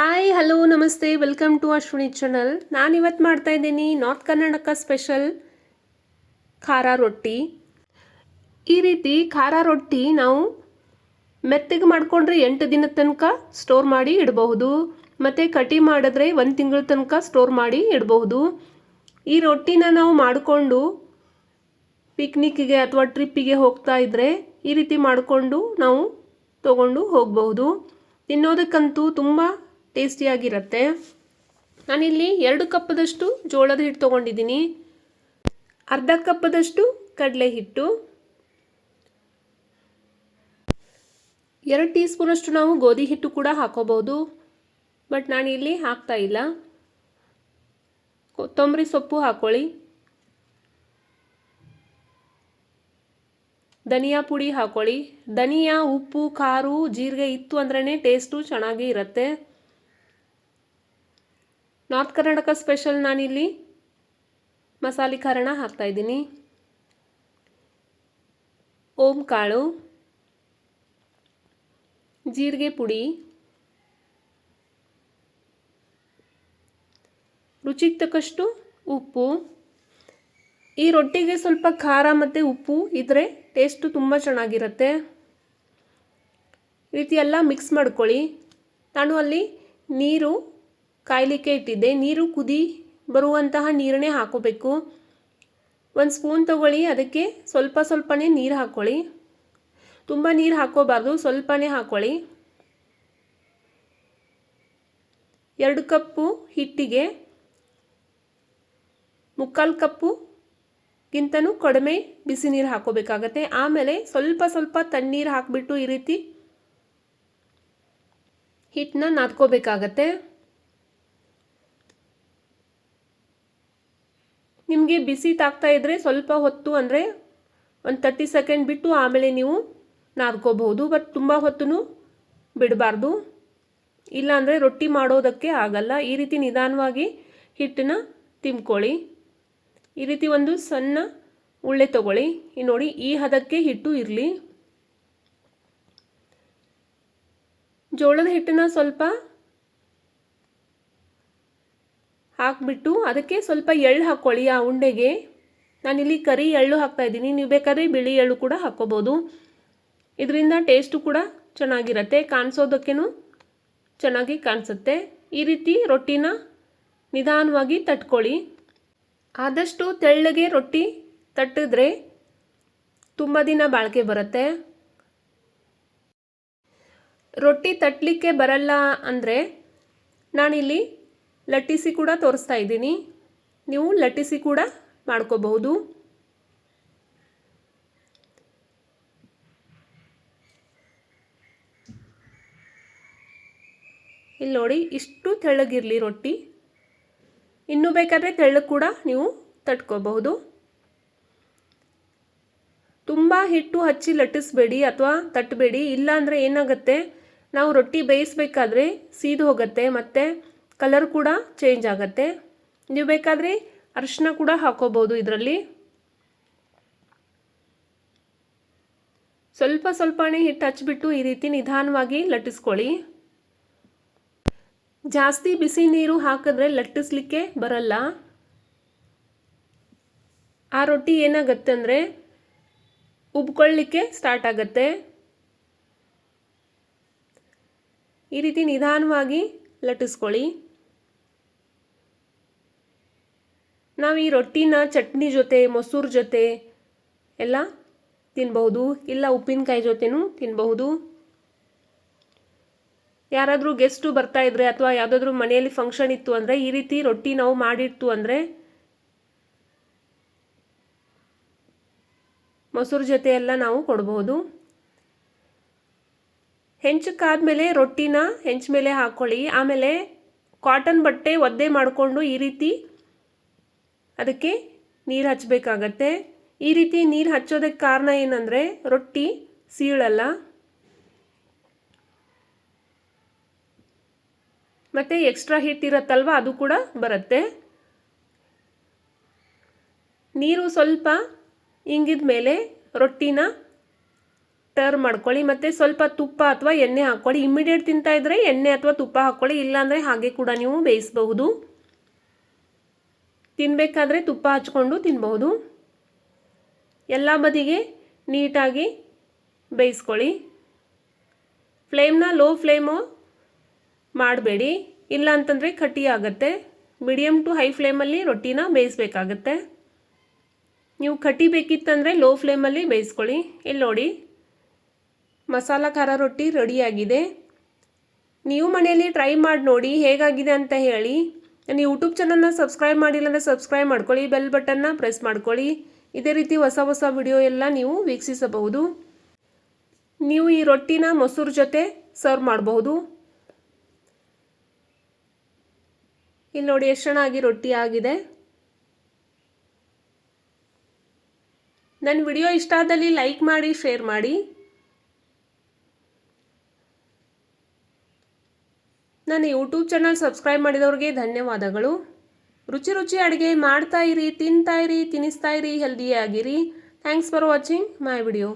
Hi hello ನಮಸ್ತೆ. Welcome to Ashwini channel ನಾನು ಇವತ್ತು ಮಾಡ್ತಾ ಇದ್ದೀನಿ ನಾರ್ತ್ ಕರ್ನಾಟಕ ಸ್ಪೆಷಲ್ ಖಾರ ರೊಟ್ಟಿ. ಈ ರೀತಿ ಖಾರ ರೊಟ್ಟಿ ನಾವು ಮೆತ್ತಗೆ ಮಾಡಿಕೊಂಡ್ರೆ ಎಂಟು ದಿನದ ತನಕ ಸ್ಟೋರ್ ಮಾಡಿ ಇಡಬಹುದು. ಮತ್ತು ಕಟಿ ಮಾಡಿದ್ರೆ ಒಂದು ತಿಂಗಳ ತನಕ ಸ್ಟೋರ್ ಮಾಡಿ ಇಡಬಹುದು. ಈ ರೊಟ್ಟಿನ ನಾವು ಮಾಡಿಕೊಂಡು ಪಿಕ್ನಿಕ್ಕಿಗೆ ಅಥವಾ ಟ್ರಿಪ್ಪಿಗೆ ಹೋಗ್ತಾ ಇದ್ದರೆ ಈ ರೀತಿ ಮಾಡಿಕೊಂಡು ನಾವು ತಗೊಂಡು ಹೋಗಬಹುದು. ತಿನ್ನೋದಕ್ಕಂತೂ ತುಂಬ ಟೇಸ್ಟಿಯಾಗಿರುತ್ತೆ. ನಾನಿಲ್ಲಿ ಎರಡು ಕಪ್ಪದಷ್ಟು ಜೋಳದ ಹಿಟ್ಟು ತೊಗೊಂಡಿದ್ದೀನಿ. ಅರ್ಧ ಕಪ್ಪದಷ್ಟು ಕಡಲೆ ಹಿಟ್ಟು. ಎರಡು ಟೀ ಸ್ಪೂನಷ್ಟು ನಾವು ಗೋಧಿ ಹಿಟ್ಟು ಕೂಡ ಹಾಕೋಬಹುದು. ಬಟ್ ನಾನಿಲ್ಲಿ ಹಾಕ್ತಾ ಇಲ್ಲ. ಕೊತ್ತಂಬರಿ ಸೊಪ್ಪು ಹಾಕೊಳ್ಳಿ. ಧನಿಯಾ ಪುಡಿ ಹಾಕೊಳ್ಳಿ. ಧನಿಯಾ, ಉಪ್ಪು, ಖಾರು, ಜೀರಿಗೆ ಇತ್ತು ಅಂದ್ರೇ ಟೇಸ್ಟು ಚೆನ್ನಾಗಿ ಇರುತ್ತೆ. ನಾರ್ತ್ ಕರ್ನಾಟಕ ಸ್ಪೆಷಲ್ ನಾನಿಲ್ಲಿ ಮಸಾಲೆ ಖಾರಣ ಹಾಕ್ತಾಯಿದ್ದೀನಿ ಓಂ ಕಾಳು, ಜೀರಿಗೆ ಪುಡಿ, ರುಚಿಗೆ ತಕ್ಕಷ್ಟು ಉಪ್ಪು. ಈ ರೊಟ್ಟಿಗೆ ಸ್ವಲ್ಪ ಖಾರ ಮತ್ತು ಉಪ್ಪು ಇದ್ದರೆ ಟೇಸ್ಟು ತುಂಬ ಚೆನ್ನಾಗಿರುತ್ತೆ. ರೀತಿ ಎಲ್ಲ ಮಿಕ್ಸ್ ಮಾಡ್ಕೊಳ್ಳಿ. ನಾನು ಅಲ್ಲಿ ನೀರು ಕಾಯಲಿಕ್ಕೆ ಇಟ್ಟಿದ್ದೆ. ನೀರು ಕುದಿ ಬರುವಂತಹ ನೀರನ್ನೇ ಹಾಕೋಬೇಕು. ಒಂದು ಸ್ಪೂನ್ ತಗೊಳ್ಳಿ. ಅದಕ್ಕೆ ಸ್ವಲ್ಪ ಸ್ವಲ್ಪನೇ ನೀರು ಹಾಕ್ಕೊಳ್ಳಿ ತುಂಬ ನೀರು ಹಾಕೋಬಾರ್ದು ಸ್ವಲ್ಪನೇ ಹಾಕ್ಕೊಳ್ಳಿ ಎರಡು ಕಪ್ಪು ಹಿಟ್ಟಿಗೆ ಮುಕ್ಕಾಲು ಕಪ್ಪು ಗಿಂತನೂ ಕಡಿಮೆ ಬಿಸಿ ನೀರು ಹಾಕೋಬೇಕಾಗತ್ತೆ ಆಮೇಲೆ ಸ್ವಲ್ಪ ಸ್ವಲ್ಪ ತಣ್ಣೀರು ಹಾಕಿಬಿಟ್ಟು ಈ ರೀತಿ ಹಿಟ್ಟನ್ನ ನಾದ್ಕೋಬೇಕಾಗತ್ತೆ. ನಿಮಗೆ ಬಿಸಿ ತಾಗ್ತಾ ಇದ್ದರೆ ಸ್ವಲ್ಪ ಹೊತ್ತು ಅಂದರೆ ಒಂದು ತರ್ಟಿ ಸೆಕೆಂಡ್ ಬಿಟ್ಟು ಆಮೇಲೆ ನೀವು ನಾದ್ಕೋಬಹುದು ಬಟ್ ತುಂಬ ಹೊತ್ತು ಬಿಡಬಾರ್ದು. ಇಲ್ಲಾಂದರೆ ರೊಟ್ಟಿ ಮಾಡೋದಕ್ಕೆ ಆಗಲ್ಲ. ಈ ರೀತಿ ನಿಧಾನವಾಗಿ ಹಿಟ್ಟನ್ನ ತಿಮ್ಕೊಳ್ಳಿ. ಈ ರೀತಿ ಒಂದು ಸಣ್ಣ ಉಳ್ಳೆ ತಗೊಳ್ಳಿ. ಈ ನೋಡಿ, ಈ ಹದಕ್ಕೆ ಹಿಟ್ಟು ಇರಲಿ. ಜೋಳದ ಹಿಟ್ಟನ್ನ ಸ್ವಲ್ಪ ಹಾಕ್ಬಿಟ್ಟು ಅದಕ್ಕೆ ಸ್ವಲ್ಪ ಎಳ್ಳು ಹಾಕ್ಕೊಳ್ಳಿ ಆ ಉಂಡೆಗೆ. ನಾನಿಲ್ಲಿ ಕರಿ ಎಳ್ಳು ಹಾಕ್ತಾ ಇದ್ದೀನಿ. ನೀವು ಬೇಕಾದ್ರೆ ಬಿಳಿ ಎಳ್ಳು ಕೂಡ ಹಾಕ್ಕೋಬೋದು. ಇದರಿಂದ ಟೇಸ್ಟು ಕೂಡ ಚೆನ್ನಾಗಿರುತ್ತೆ. ಕಾಣಿಸೋದಕ್ಕೇನು ಚೆನ್ನಾಗಿ ಕಾಣಿಸುತ್ತೆ. ಈ ರೀತಿ ರೊಟ್ಟಿನ ನಿಧಾನವಾಗಿ ತಟ್ಕೊಳ್ಳಿ. ಆದಷ್ಟು ತೆಳ್ಳಗೆ ರೊಟ್ಟಿ ತಟ್ಟಿದ್ರೆ ತುಂಬ ದಿನ ಬಾಳಿಕೆ ಬರುತ್ತೆ. ರೊಟ್ಟಿ ತಟ್ಟಲಿಕ್ಕೆ ಬರಲ್ಲ ಅಂದರೆ ನಾನಿಲ್ಲಿ ಲಟ್ಟಿಸಿ ಕೂಡ ತೋರಿಸ್ತಾ ಇದ್ದೀನಿ. ನೀವು ಲಟ್ಟಿಸಿ ಕೂಡ ಮಾಡ್ಕೋಬಹುದು. ಇಲ್ಲಿ ನೋಡಿ, ಇಷ್ಟು ತೆಳ್ಳಗಿರಲಿ ರೊಟ್ಟಿ. ಇನ್ನೂ ಬೇಕಾದರೆ ತೆಳ್ಳಗೆ ಕೂಡ ನೀವು ತಟ್ಕೋಬಹುದು. ತುಂಬ ಹಿಟ್ಟು ಹಚ್ಚಿ ಲಟ್ಟಿಸ್ಬೇಡಿ ಅಥವಾ ತಟ್ಟಬೇಡಿ ಇಲ್ಲಾಂದರೆ ಏನಾಗುತ್ತೆ, ನಾವು ರೊಟ್ಟಿ ಬೇಯಿಸ್ಬೇಕಾದ್ರೆ ಸೀದು ಹೋಗುತ್ತೆ ಮತ್ತು ಕಲರ್ ಕೂಡ ಚೇಂಜ್ ಆಗುತ್ತೆ. ನೀವು ಬೇಕಾದರೆ ಅರಿಶಿನ ಕೂಡ ಹಾಕೋಬೋದು ಇದರಲ್ಲಿ. ಸ್ವಲ್ಪ ಸ್ವಲ್ಪನೇ ಹಿಟ್ಟು ಹಚ್ಚಿಬಿಟ್ಟು ಈ ರೀತಿ ನಿಧಾನವಾಗಿ ಲಟ್ಟಿಸ್ಕೊಳ್ಳಿ. ಜಾಸ್ತಿ ಬಿಸಿ ನೀರು ಹಾಕಿದ್ರೆ ಲಟ್ಟಿಸ್ಲಿಕ್ಕೆ ಬರಲ್ಲ. ಆ ರೊಟ್ಟಿ ಏನಾಗುತ್ತೆ ಅಂದರೆ ಉಬ್ಕೊಳ್ಳಿಕ್ಕೆ ಸ್ಟಾರ್ಟ್ ಆಗುತ್ತೆ. ಈ ರೀತಿ ನಿಧಾನವಾಗಿ ಲಟ್ಟಿಸ್ಕೊಳ್ಳಿ. ನಾವು ಈ ರೊಟ್ಟಿನ ಚಟ್ನಿ ಜೊತೆ, ಮೊಸರು ಜೊತೆ ಎಲ್ಲ ತಿನ್ಬಹುದು. ಇಲ್ಲ ಉಪ್ಪಿನಕಾಯಿ ಜೊತೆನೂ ತಿನ್ನಬಹುದು ಯಾರಾದರೂ ಗೆಸ್ಟು ಬರ್ತಾ ಇದ್ರೆ ಅಥವಾ ಯಾವುದಾದ್ರೂ ಮನೆಯಲ್ಲಿ ಫಂಕ್ಷನ್ ಇತ್ತು ಅಂದರೆ ಈ ರೀತಿ ರೊಟ್ಟಿ ನಾವು ಮಾಡಿತ್ತು ಅಂದರೆ ಮೊಸರು ಜೊತೆ ಎಲ್ಲ ನಾವು ಕೊಡಬಹುದು. ಹೆಂಚಕ್ಕಾದ್ಮೇಲೆ ರೊಟ್ಟಿನ ಹೆಂಚ ಮೇಲೆ ಹಾಕ್ಕೊಳ್ಳಿ ಆಮೇಲೆ ಕಾಟನ್ ಬಟ್ಟೆ ಒದ್ದೆ ಮಾಡಿಕೊಂಡು ಈ ರೀತಿ ಅದಕ್ಕೆ ನೀರು ಹಚ್ಚಬೇಕಾಗತ್ತೆ ಈ ರೀತಿ ನೀರು ಹಚ್ಚೋದಕ್ಕೆ ಕಾರಣ ಏನಂದರೆ ರೊಟ್ಟಿ, ಸೀಳಲ್ಲ. ಮತ್ತು ಎಕ್ಸ್ಟ್ರಾ ಹಿಟ್ಟಿರತ್ತಲ್ವ ಅದು ಕೂಡ ಬರುತ್ತೆ. ನೀರು ಸ್ವಲ್ಪ ಹಿಂಗಿದ ಮೇಲೆ ರೊಟ್ಟಿನ ಟರ್ ಮಾಡ್ಕೊಳ್ಳಿ, ಮತ್ತು ಸ್ವಲ್ಪ ತುಪ್ಪ ಅಥವಾ ಎಣ್ಣೆ ಹಾಕ್ಕೊಳ್ಳಿ. ಇಮ್ಮಿಡಿಯೇಟ್ ತಿಂತಾ ಇದ್ದರೆ ಎಣ್ಣೆ ಅಥವಾ ತುಪ್ಪ ಹಾಕ್ಕೊಳ್ಳಿ, ಇಲ್ಲಾಂದರೆ ಹಾಗೆ ಕೂಡ ನೀವು ಬೇಯಿಸಬಹುದು. ತಿನ್ನಬೇಕಾದ್ರೆ ತುಪ್ಪ ಹಚ್ಕೊಂಡು ತಿನ್ಬಹುದು. ಎಲ್ಲ ಬದಿಗೆ ನೀಟಾಗಿ ಬೇಯಿಸ್ಕೊಳ್ಳಿ. ಫ್ಲೇಮ್ನ ಲೋ ಫ್ಲೇಮು ಮಾಡಬೇಡಿ. ಇಲ್ಲ ಅಂತಂದರೆ ಕಟ್ಟಿ ಆಗುತ್ತೆ. ಮೀಡಿಯಮ್ ಟು ಹೈ ಫ್ಲೇಮಲ್ಲಿ ರೊಟ್ಟಿನ ಬೇಯಿಸ್ಬೇಕಾಗತ್ತೆ. ನೀವು ಕಟ್ಟಿ ಬೇಕಿತ್ತಂದರೆ ಲೋ ಫ್ಲೇಮಲ್ಲಿ ಬೇಯಿಸ್ಕೊಳ್ಳಿ. ಇಲ್ಲಿ ನೋಡಿ, ಮಸಾಲ ಖಾರ ರೊಟ್ಟಿ ರೆಡಿಯಾಗಿದೆ. ನೀವು ಮನೆಯಲ್ಲಿ ಟ್ರೈ ಮಾಡಿ ನೋಡಿ ಹೇಗಾಗಿದೆ ಅಂತ ಹೇಳಿ. ನನ್ನ ಯೂಟ್ಯೂಬ್ ಚಾನಲ್ನ ಸಬ್ಸ್ಕ್ರೈಬ್ ಮಾಡಿಲ್ಲ ಅಂದರೆ ಸಬ್ಸ್ಕ್ರೈಬ್ ಮಾಡ್ಕೊಳ್ಳಿ ಬೆಲ್ ಬಟನ್ನ ಪ್ರೆಸ್ ಮಾಡ್ಕೊಳ್ಳಿ. ಇದೇ ರೀತಿ ಹೊಸ ಹೊಸ ವಿಡಿಯೋ ಎಲ್ಲ ನೀವು ವೀಕ್ಷಿಸಬಹುದು. ನೀವು ಈ ರೊಟ್ಟಿನ ಮೊಸರು ಜೊತೆ ಸರ್ವ್ ಮಾಡಬಹುದು. ಇಲ್ಲಿ ನೋಡಿ ಎಷ್ಟು ಚೆನ್ನಾಗಿ ರೊಟ್ಟಿ ಆಗಿದೆ. ನನ್ನ ವಿಡಿಯೋ ಇಷ್ಟ ಆದಲ್ಲಿ ಲೈಕ್ ಮಾಡಿ ಶೇರ್ ಮಾಡಿ. ನನ್ನ ಯೂಟ್ಯೂಬ್ ಚಾನಲ್ ಸಬ್ಸ್ಕ್ರೈಬ್ ಮಾಡಿದವ್ರಿಗೆ ಧನ್ಯವಾದಗಳು. ರುಚಿ ರುಚಿ ಅಡುಗೆ ಮಾಡ್ತಾ ಇರಿ, ತಿಂತಾ ಇರಿ ತಿನ್ನಿಸ್ತಾ ಇರಿ ಹೆಲ್ದಿಯಾಗಿರಿ thanks for watching my video